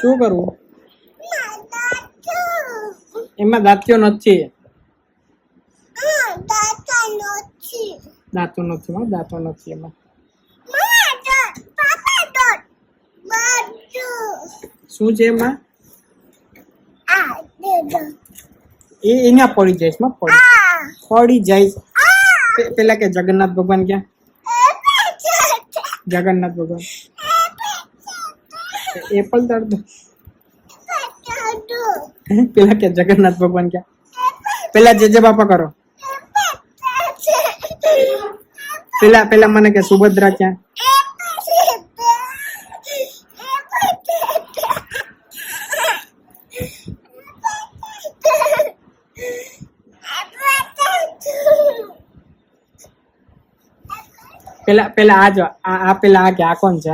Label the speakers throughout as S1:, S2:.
S1: શું કરવું એમાં દાંતિયો નથી. દાંતો નથી. માં દાંતો નથી એમાં. શું છે એમાં? એ એના પડી જાય માં પડી. પડી જાય. પેલા કે જગન્નાથ ભગવાન ક્યાં? જગન્નાથ ભગવાન. એપલ તળતો પેલા કે જગન્નાથ ભગવાન ક્યાં પેલા જે જે બાપા કરો પેલા પેલા મને કે સુભદ્રા ક્યાં પેલા પેલા આ જો આ આ પેલા આ કે આ કોણ છે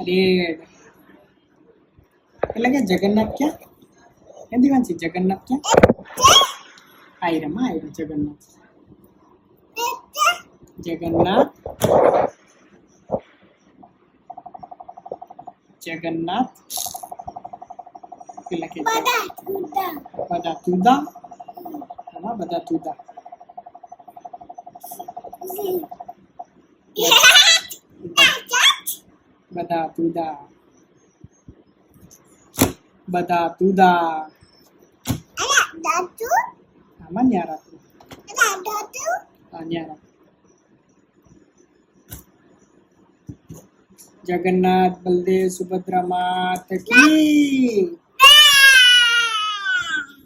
S1: રેડ એટલે કે જગન્નાથ ક્યાં ક્યાંથી વાંચી જગન્નાથ ક્યાં આયરામાં આયરા જગન્નાથ જગન્નાથ જગન્નાથ પેલા કે બધા તુદા આમાં બધા તુદા Bada tuda. Bada tuda. Ada datu? Namanya ratu. Ada datu? Tanya ratu. Jagannath Balde Subhadra Mata Ki.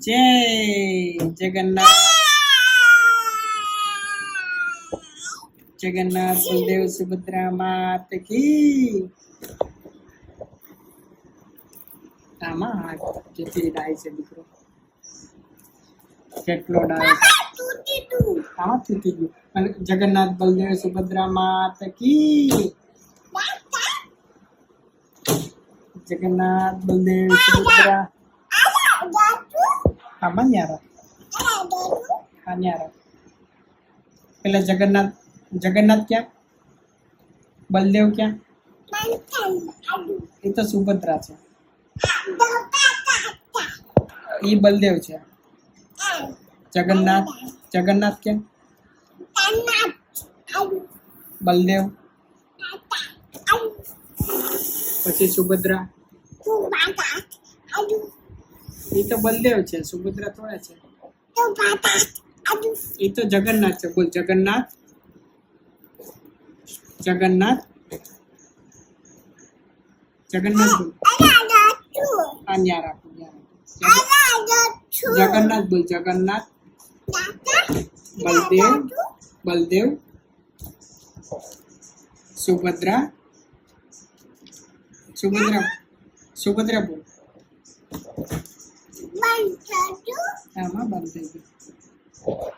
S1: Jai Jagannath. Jai. Jagannath Baldev Subhadra માત કી આમાં હાથ જેટલી ડાય છે દીકરો કેટલો ડાય આમાં તૂટી ગયું અને જગન્નાથ બલદેવ સુભદ્રા માત કી જગન્નાથ બલદેવ સુભદ્રા આમાં ન્યારા હા ન્યારા પેલા જગન્નાથ જગન્નાથ ક્યાં બલદેવ ક્યાં એ તો સુભદ્રા છે એ બલદેવ છે જગન્નાથ જગન્નાથ ક્યાં બલદેવ પછી સુભદ્રા એ તો બલદેવ છે સુભદ્રા થોડા છે એ તો જગન્નાથ છે બોલ જગન્નાથ जगन्नाथ? जगन्नाथ जगन्नाथ बोल जगन्नाथ। बलदेव बलदेव। सुभद्रा। सुभद्रा सुभद्रा बोल। हाँ बलदेव।